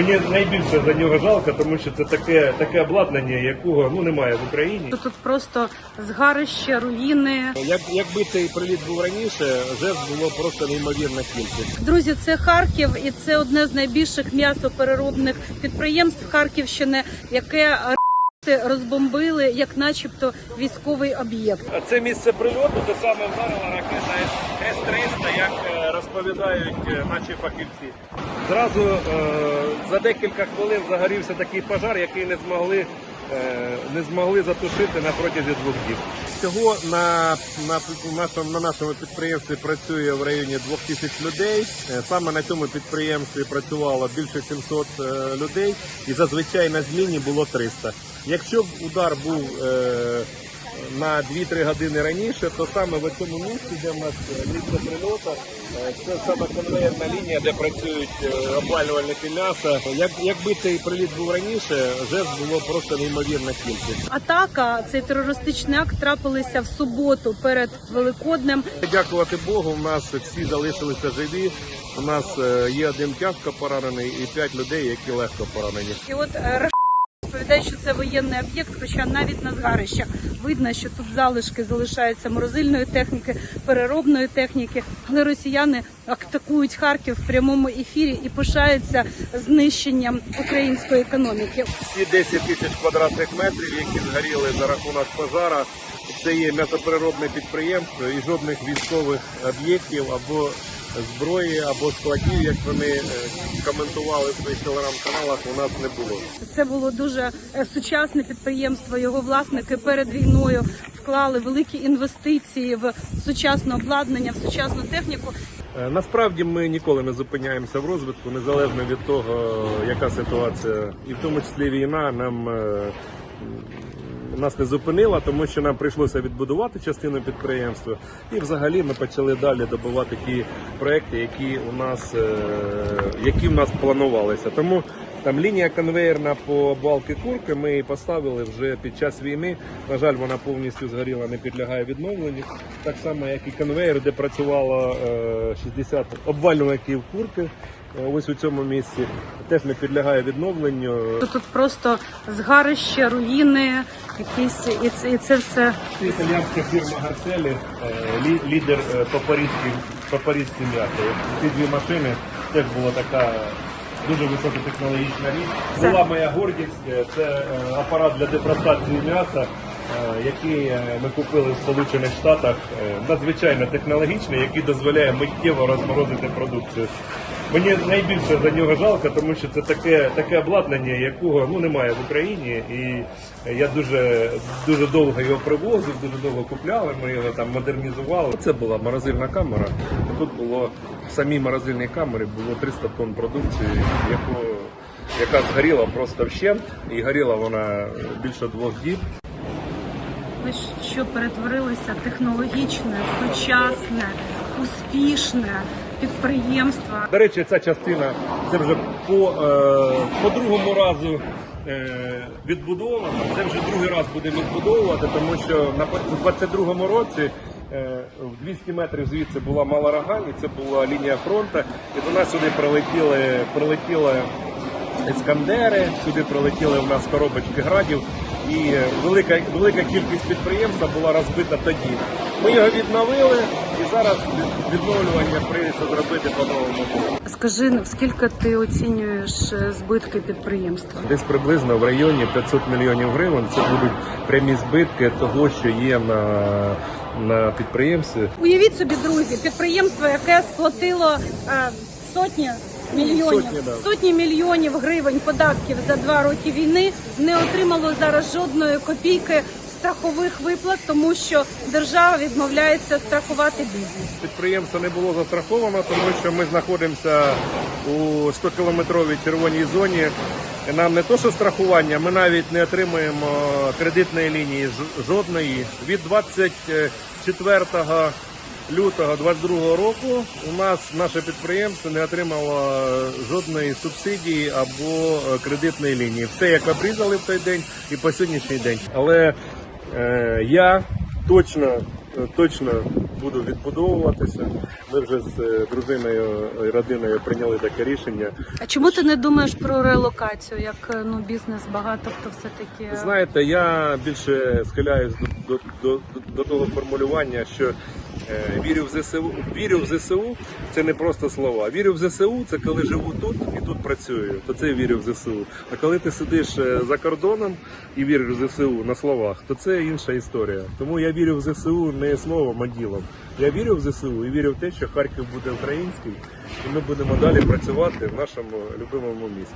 Мені найбільше за нього жалко, тому що це таке, таке обладнання, якого ну немає в Україні. Тут просто згарище, руїни. Як, якби цей приліт був раніше, жертв було просто неймовірна кількість. Друзі, це Харків, і це одне з найбільших м'ясопереробних підприємств Харківщини, яке р**ти розбомбили як, начебто, військовий об'єкт. А це місце прильоту, де саме вдарила ракета С-300, як е, розповідають е, наші фахівці. Зразу е, за декілька хвилин загорівся такий пожар, який не змогли, е, не змогли затушити на протязі двох діб. Всього на, на, нашому, на нашому підприємстві працює в районі 2000 людей. Е, Саме на цьому підприємстві працювало більше 700 е, людей, і зазвичай на зміні було 300. Якщо б удар був е, на 2-3 години раніше, то саме в цьому місці, де в нас е, місце прильоту, е, це саме конвейерна лінія, де працюють е, обвалювальники м'яса. Як, якби цей приліт був раніше, жертв було просто неймовірна кількість. Атака, цей терористичний акт трапилися в суботу перед Великоднем. Дякувати Богу, у нас всі залишилися живі. У нас є один тяжко поранений і п'ять людей, які легко поранені. І от розповідає, що це воєнний об'єкт, хоча навіть на згарищах видно, що тут залишки залишаються морозильної техніки, переробної техніки. Але росіяни атакують Харків в прямому ефірі і пишаються знищенням української економіки. Всі 10 тисяч квадратних метрів, які згоріли за рахунок пожара, це є м'ясопереробне підприємство і жодних військових об'єктів або зброї, або складів, як вони е, коментували в своїх телеграм-каналах, у нас не було. Це було дуже е, сучасне підприємство. Його власники перед війною вклали великі інвестиції в сучасне обладнання, в сучасну техніку. Е, Насправді ми ніколи не зупиняємося в розвитку, незалежно від того, яка ситуація, і в тому числі війна нам нас не зупинила, тому що нам прийшлося відбудувати частину підприємства, і взагалі ми почали далі добувати ті проекти, які у нас е, які в нас планувалися. Тому там лінія конвейерна по балки курки ми її поставили вже під час війни. На жаль, вона повністю згоріла, не підлягає відновленню. Так само, як і конвейер, де працювало е, 60 обвалювальників курки. Е, Ось у цьому місці теж не підлягає відновленню. Тут просто згарище, руїни, якісь і це, і це все Це італіянська фірма Гарцелі, е, лі- лідер е, папарізький папарізькі м'ясо. Ці дві машини теж була така дуже високотехнологічна річ. Це- Була моя гордість. Це апарат для депресації м'яса, який е, ми купили в Сполучених Штатах. Надзвичайно технологічний, який дозволяє миттєво розморозити продукцію. Мені найбільше за нього жалко, тому що це таке таке обладнання, якого ну немає в Україні, і я дуже дуже довго його привозив, дуже довго купляли. Ми його там модернізували. Це була морозильна камера. Тут було в самій морозильній камері було 300 тонн продукції, яку яка згоріла просто вщент, і горіла вона більше двох діб. ви що перетворилося технологічне, сучасне, успішне підприємство. До речі, ця частина це вже по, е, по другому разу е, відбудована. Це вже другий раз будемо відбудовувати, тому що на у 22-му році. е, В 200 метрів звідси була мала Рогань, і це була лінія фронту. І до нас сюди прилетіли, прилетіли ескандери, сюди прилетіли в нас коробочки градів, і велика, велика кількість підприємства була розбита тоді. Ми його відновили, і зараз відновлювання прийдеться зробити по-новому. Скажи, скільки ти оцінюєш е, збитки підприємства? Десь приблизно в районі 500 мільйонів гривень. Це будуть прямі збитки того, що є на, на підприємстві. Уявіть собі, друзі, підприємство, яке сплатило е, сотні мільйонів Сотні, да. сотні мільйонів гривень податків за два роки війни, не отримало зараз жодної копійки страхових виплат, тому що держава відмовляється страхувати бізнес. Підприємство не було застраховано, тому що ми знаходимося у 100-кілометровій червоній зоні. Нам не то, що страхування, ми навіть не отримуємо кредитної лінії жодної. Від 24 лютого 22 року у нас наше підприємство не отримало жодної субсидії або кредитної лінії. Все як обрізали в той день і по сьогоднішній день. Але я точно, е, точно буду відбудовуватися. Ми вже з е, дружиною і родиною прийняли таке рішення. А чому ти не думаєш про релокацію, як е, ну бізнес багато хто все таки Знаєте, я більше схиляюсь до, до, до, до того формулювання, що е, вірю в ЗСУ. Вірю в ЗСУ це не просто слова. Вірю в ЗСУ це коли живу тут і тут працюю. То це вірю в ЗСУ. А коли ти сидиш е, за кордоном і віриш в ЗСУ на словах, то це інша історія. Тому я вірю в ЗСУ не словом, а ділом. Я вірю в ЗСУ і вірю в те, що Харків буде український, і ми будемо далі працювати в нашому любимому місті.